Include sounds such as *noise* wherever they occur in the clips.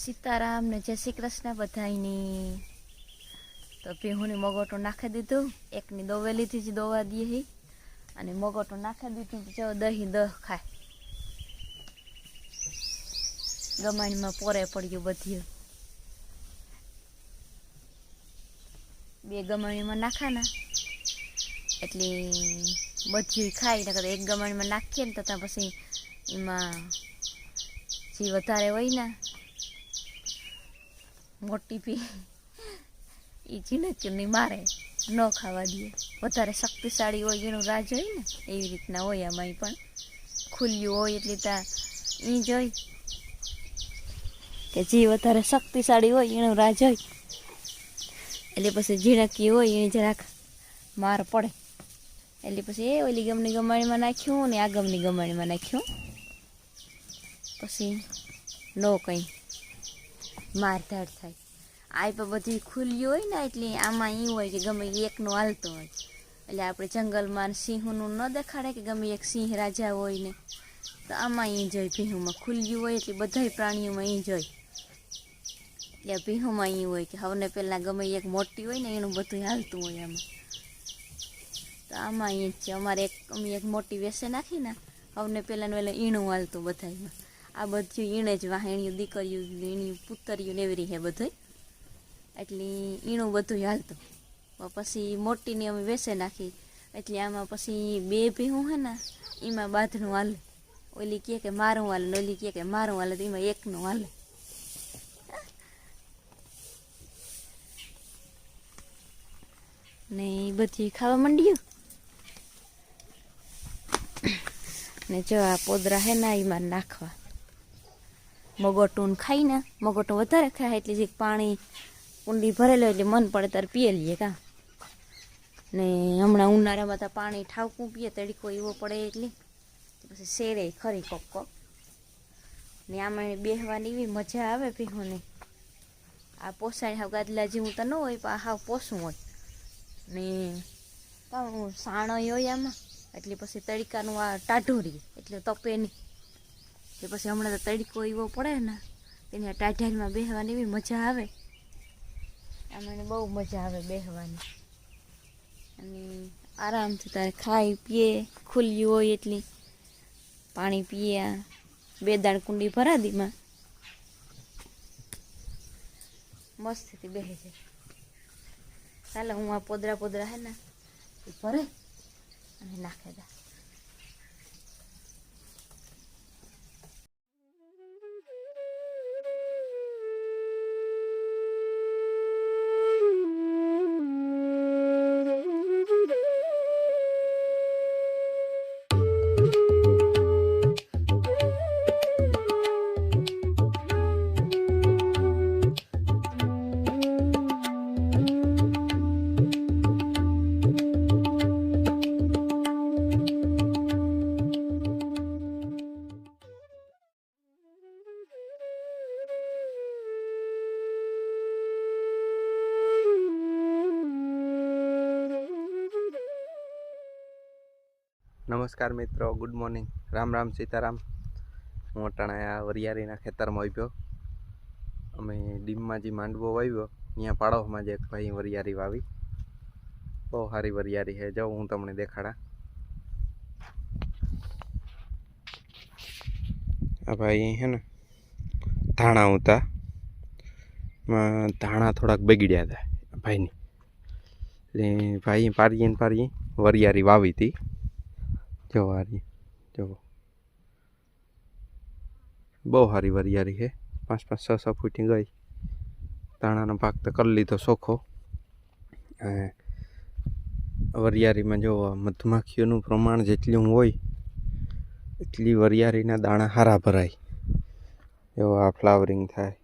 સીતારામ ને જય શ્રી કૃષ્ણ બધાયની. તો ભીહુની મગોટો નાખી દીધું. એકની દોવે લીધી છે, દોવા દઈએ અને મગોટો નાખી દીધું જો દહીં, દહ ખાય. ગમાણીમાં પોરે પડ્યું બધું બે ગમાણીમાં નાખાના. એટલે બધું ખાઈ નકર એક ગમાણીમાં નાખીએ ને તો ત્યાં પછી એમાં જે વધારે હોય ને મોટી પી એ ઝીણકની મારે ન ખાવા દે. વધારે શક્તિશાળી હોય એનું રાજ હોય ને, એવી રીતના હોય આમાં પણ. ખુલ્યું હોય એટલે ત્યાં એ જોઈ કે જે વધારે શક્તિશાળી હોય એનું રાજ હોય. એટલે પછી ઝીણકી હોય એને જરાક માર પડે. એટલે પછી એ ઓલી ગમની ગમાણીમાં નાખ્યું ને આ ગમની ગમાણીમાં નાખ્યું. પછી નો કંઈ. મારધાડ થાય. આ પણ બધી ખુલ્લી હોય ને, એટલે આમાં એ હોય કે ગમે એકનો હાલતો હોય. એટલે આપણે જંગલમાં સિંહનું ન દેખાડે કે ગમે એક સિંહ રાજા હોય ને. તો આમાં એ જોઈ ભીહુમાં ખુલ્યું હોય એટલે બધાય પ્રાણીઓમાં એ જોઈ એટલે ભીહુમાં એ હોય કે હવને પહેલાં ગમે એક મોટી હોય ને, એનું બધું હાલતું હોય આમાં. તો આમાં એ છે. અમારે એક, અમે એક મોટી વેસે નાખી ને, હવને પહેલાં પહેલાં ઈણું હાલતું બધામાં આ બધું ઈણે જ વાહેણીયું, દીકરીયું, વીણ્યું, પુતરિયું ને એવી રીતે બધું એટલે ઈણું બધું હાલતું. પછી મોટીની અમે વેસે નાખી. એટલે આમાં પછી બે ભેહું હે ને, એમાં બાધનું હાલે. ઓલી કહે કે મારું હાલે ઓલી કહે કે મારું હાલે તો એમાં એકનું હાલે. ને એ બધી ખાવા માંડ્યું. ને જો આ પોદરા હે ને એમાં નાખવા. મગોટું ખાઈને, મગોટું વધારે ખાય એટલે જે પાણી કુંડી ભરેલો એટલે મન પડે ત્યારે પીએ લઈએ કા. ને હમણાં ઉનાળામાં તો પાણી ઠાવકું પીએ, તડકો એવો પડે એટલે. પછી શેરે ખરી કોક કોક. ને આમાં બેહવાની એવી મજા આવે પીહોને આ પોસાય હાવ ગાદલા જેવું તો ન હોય, પણ હાવ પોસું હોય. ને સાણો હોય આમાં, એટલે પછી તડકાનું આ ટાઢું રહીએ એટલે તપે નહીં. કે પછી હમણાં તો તડકો એવો પડે ને તેની ટાઢાલમાં બેસવાની એવી મજા આવે. આમાં બહુ મજા આવે બેસવાની અને આરામથી તારે ખાઈ પીએ ખુલ્લી હોય એટલી. પાણી પીએ બે દાણ કુંડી ભરાદીમાં મસ્તથી બેસે છે. ચાલો હું આ પોદરા પોદરા હે ને એ ભરે અને નાખે દા. નમસ્કાર મિત્રો ગુડ મોર્નિંગ રામ રામ સીતારામ. હું અટાણા વરિયાળીના ખેતરમાં આવ્યો. અમે ડીમમાં જે માંડવો વાવ્યો, ત્યાં પાડોશમાં જ એક ભાઈ વરિયાળી વાવી. બહુ સારી વરિયાળી છે. જાઉં હું તમને દેખાડા. આ ભાઈ છે ને, ધાણા હતા ધાણા થોડાક બગડ્યા હતા, ભાઈની. એટલે ભાઈ પારીએ ને પારીએ વરિયાળી વાવી હતી. જો વારી જો. બહુ સારી વરિયાળી છે. પાંચ પાંચ છ છ ફૂટી ગઈ. તાણાનો પાક તો કરી લીધો સોખો. અને વરિયાળીમાં જો મધમાખીઓનું પ્રમાણ જેટલું હોય, એટલી વરિયાળીના દાણા હારા ભરાય. જો આ ફ્લાવરિંગ થાય.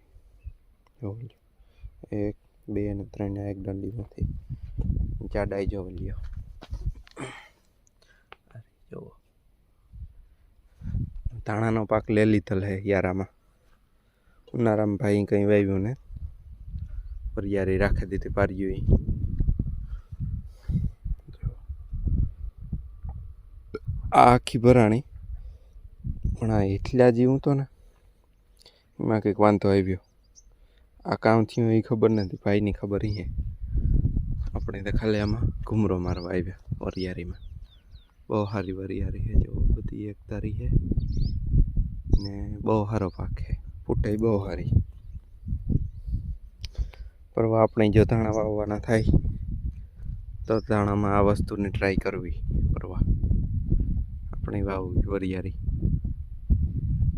જો એક, બે અને ત્રણ એક દંડીમાંથી જાડાઈ જો લ્યો જુઓ ધાણાનો પાક લે લીધેલ હે યારામાં. ઉનારામાં ભાઈ કંઈ વાવ્યું ને, વરિયાળી રાખી દીધી પાર્યું આ આખી ભરાણી, પણ આ એટલા જીવું તો ને, એમાં કંઈક વાંધો આવ્યો. આ કામ થયું એ ખબર નથી, ભાઈની ખબર ઈ આપણે તો ખાલી આમાં ઘૂમરો મારવા આવ્યા વરિયારીમાં બહુ સારી વરિયારી છે, જો બધી એક તારી છે. ને બહુ સારો પાક છે, ફૂટાઈ બહુ સારી. પરવા આપણે જો ધાણા વાવવાના થાય, તો ધાણામાં આ વસ્તુની ટ્રાય કરવી પરવા. આપણે વાવવી વરિયારી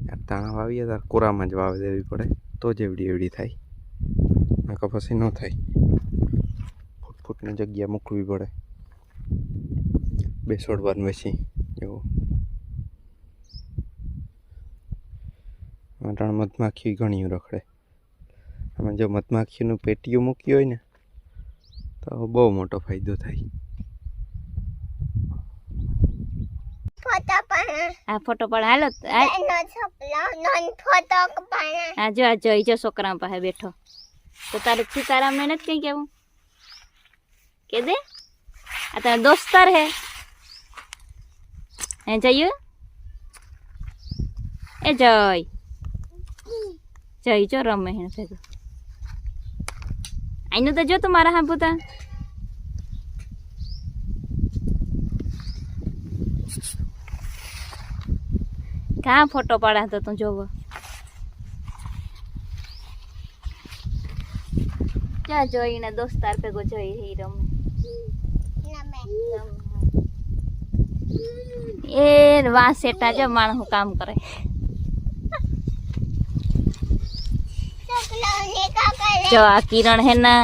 યાર ધાણા વાવીએ ત્યારે કોરામાં જ વાવી દેવી પડે, તો જ એવડી એવડી થાય. નકર પછી ન થાય. ફૂટ ફૂટની જગ્યા મૂકવી પડે. બેસોડવાનું પછી એવું. અટાણ મધમાખી ઘણી રખડે. આમાં જો મધમાખીનું પેટીયું મૂક્યું હોય ને તો બહુ મોટો ફાયદો થાય. આ ફોટો પણ હાલો આ એનો છપલો નોન ફોટો પણ. આ જો આ જોઈ જો છોકરા પાસે બેઠો. તો તારે સીતારામને નથી કઈ કેવું કે દે? આ તારા દોસ્તાર હે? હે જયું એ જય જય જો રમે હે ભેગું આઈનો તો જો તું મારા હા પૂતા કા ફોટો પાડા તો તું જોવો ક્યાં જોઈને દોસ્તાર ભેગો જોઈ રમે નમે એ વાસેટા જો માણસ કામ કરે. જો આ કિરણ હે ના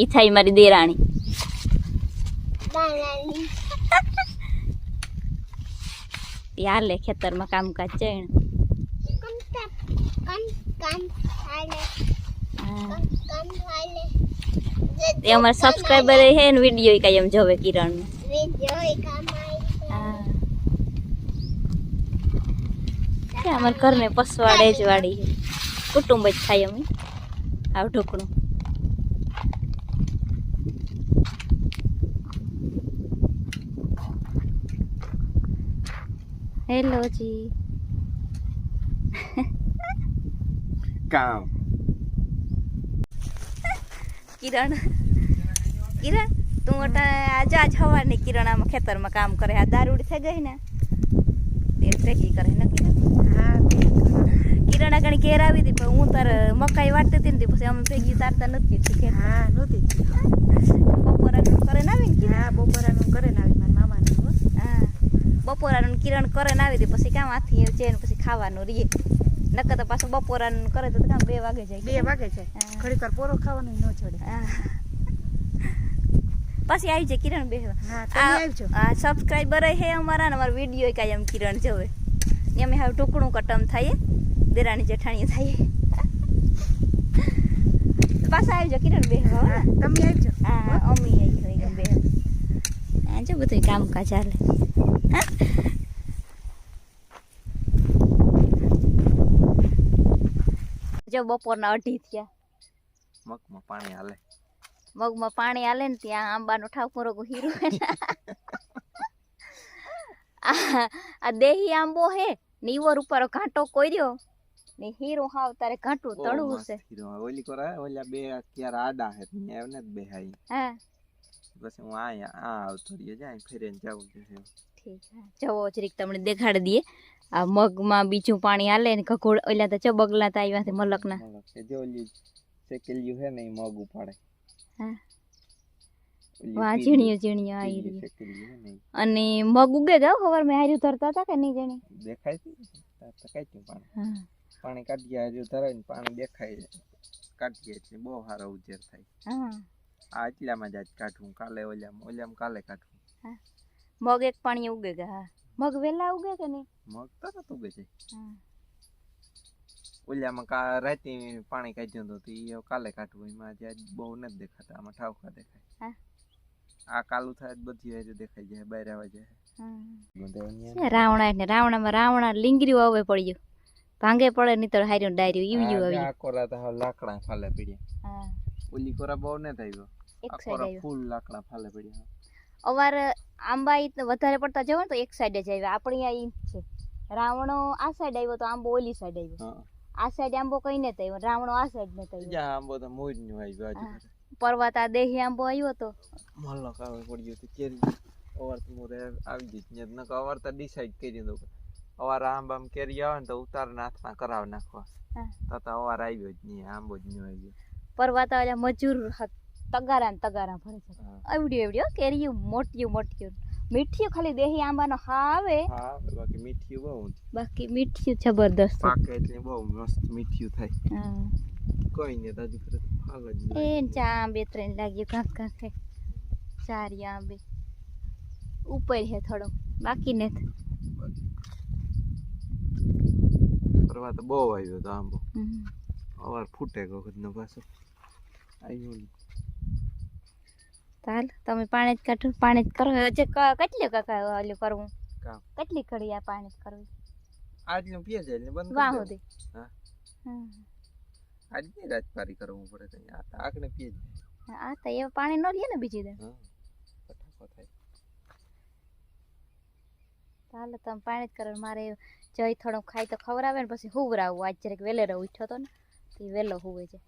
ઈ થાય મારી દેરાણી. હાલે ખેતરમાં કામકાજ એ અમારા સબસ્ક્રાઈબર હે ને વીડિયો કાયમ જોવે કિરણ વિડિયો કામ આવી કે અમારા ઘરને પસવાડે જ વાળી છે. કુટુંબ જ થાય અમે. આવ ઢોકણું હેલો જી. કામ. કિરણ. કિરણ તું આજે આજ હવાની કિરણ આમાં ખેતરમાં કામ કરે. આ દારૂડી થઈ ગઈ ને. એ ભેગી કરે ને. કિરણ આગળ ઘેર આવી હતી પણ હું તાર મકાઈ વાટતી હતી ને પછી અમે ભેગી તારતા નથી હા નહોતી બપોરાનું કરે ને આવી ને હા બપોરાનું કરે ને આવી મારા મામાનું હો. બપોરાનું કિરણ કરે ને આવી હતી પછી કામ હાથી છે ને પછી ખાવાનું રીએ નકર તો પાછું બપોરાનું કરે તો કામ બે વાગે જાય બે વાગે છે હા. ઘડીક વાર પોરો ખાવાનો ન છોડે હા. પછી આવી જાય કિરણ બે આ સબસ્ક્રાઈબર હે અમારા ને અમારા વીડિયો કાંઈ એમ કિરણ જોવે એમ હવે ટુકડું કટમ થાય દેરાણી જેઠાણી થાય પાછા આવજો કિરણ બે હા. તમે આવજો. હા અમી આવી હોય બે હા જો બધું કામકાજ ચાલે હા? જો બપોરના અઢી થયા. મગમાં પાણી હાલે. મગમાં પાણી હાલે ને ત્યાં આંબાનો ઠાવ પૂરો હીરો *laughs* આ આ દેહી આંબો હે નીવર ઉપર ઘાંટો કોર્યો. ને હીરો હાવ તારે ઘાંટું તળવું છે. હીરો. ઓલી કોરા ઓલા બે ક્યારે આડા હે ને ન્યા ને જ બેહાઈ હા. બસ હું આયા આ આવતો રહ્યો જાય ફેરીને જાવું છે ઠીક જવો જરીક તમને દેખાડી દઈએ. આ મગમાં બીજું પાણી હાલે ને કકોડ ઓલા તો ચબગલા બગલા તા આવ્યા છે મલકના. જે ઓલી શેકેલ્યું હે ને મગ ઉપાડે. હા. ઝીણીઓ ઝીણીઓ આવી. અને મગ ઉગે જાવ ખબર મેં હાર્યું ધરતા હતા કે નહીં જણી? દેખાય કાઢ્યું પાણી. પાણી કાઢીએ હજુ ધરાય ને પાણી દેખાય કાઢીએ એટલે બહુ સારો ઉજેર થાય. આ એટલામાં જ આજ કાઢવું કાલે ઓલામાં ઓલામાં કાલે કાઢવું મગ એક પાણી ઉગે કે હા? મગ વેલા ઉગે કે નહીં? મગ તરત ઉગે છે. હા. ઓલામાં કા રાતે પાણી કાઢ્યું હતું તો ઈ કાલે કાઢવું એમાં આજે આજ બહુ નથી દેખાતા આમાં ઠાવકા દેખાય. હા. આ કાલું થાય બધી આજે દેખાઈ જાય બહાર આવા જાય રાવણા એટલે રાવણામાં રાવણા લીંગરીઓ હવે પડ્યો ભાંગે પડે નહીં તો હાર્યું ડાયર્યું ઈવ્યું આ- આવી આ તો લાકડા ફાલે પડ્યા. હા. ઓલી કોરા બહુ નથી આવ્યો એક આ સાઈડ કોરા આવ્યો. ફૂલ લાકડા ફાલે પડ્યા. અવાર આંબા ઈ વધારે પડતા જવો તો એક સાઈડ જ આવ્યા. આપણી આ ઈ છે. રાવણો આ સાઈડ આવ્યો તો આંબો ઓલી સાઈડ આવ્યો. આ સાઈડ આંબો કઈ ને થયો? રાવણો આ સાઈડ ને થયો. આંબો તો મોજનું આવી પર્વત આ દેહી આંબો આવ્યો તો. મલક આવે પડ્યો કેરી. અવાર તો મોરે આવી જઈશ. ને નક અવાર તો ડિસાઈડ કરી દઉં અવાર આંબામ કેરી આવે ને તો ઉતાર નાથમાં કરાવ નાખવા. તો તો અવાર આવ્યો જ નહીં આંબો જ નહીં આવ્યો. પર્વત ઓલા મજૂર તગારા ને તગારા ભરે છે. આવડ્યું આવડ્યું કેરીયું મોટ્યું મોટિયું. મીઠિયું ખાલી દેહી આંબાનો હા. આવે બાકી મીઠિયું બહુ બાકી મીઠિયું જબરદસ્ત. પાકે એટલે બહુ મસ્ત મીઠિયું થાય. હા. કોઈ ને દાદી કરે ફાલ જ એ ચા આંબે ત્રણ લાગ્યું કાંક કાંક. ચારી આંબે. ઉપર છે થોડો બાકી ને ફરવા તો બહુ આવ્યો તો આંબો. અવાર ફૂટે વખત નો પાછો આવ્યો. ચાલ તમે પાણી જ કાઢો પાણી જ કરો. હજે કેટલી કાકા ઓલું કરવું? કેટલી કડી આ પાણી જ કરવું? આજનું પીએ છે એટલે બંધ વાહ. સુધી હા. હમ. આજ નહીં કરવું પડે તો આ તો આગને પીએ આ તો એ પાણી ન લે ને બીજી દે હા. ફટાફટ થાય. ચાલો તમે પાણી જ કરો મારે જઈ થોડું ખાઈ તો ખવડાવે ને, પછી હુવરાવું. આજ જરાક રહું ઈચ્છો તો ને, તે વહેલો હુવે છે.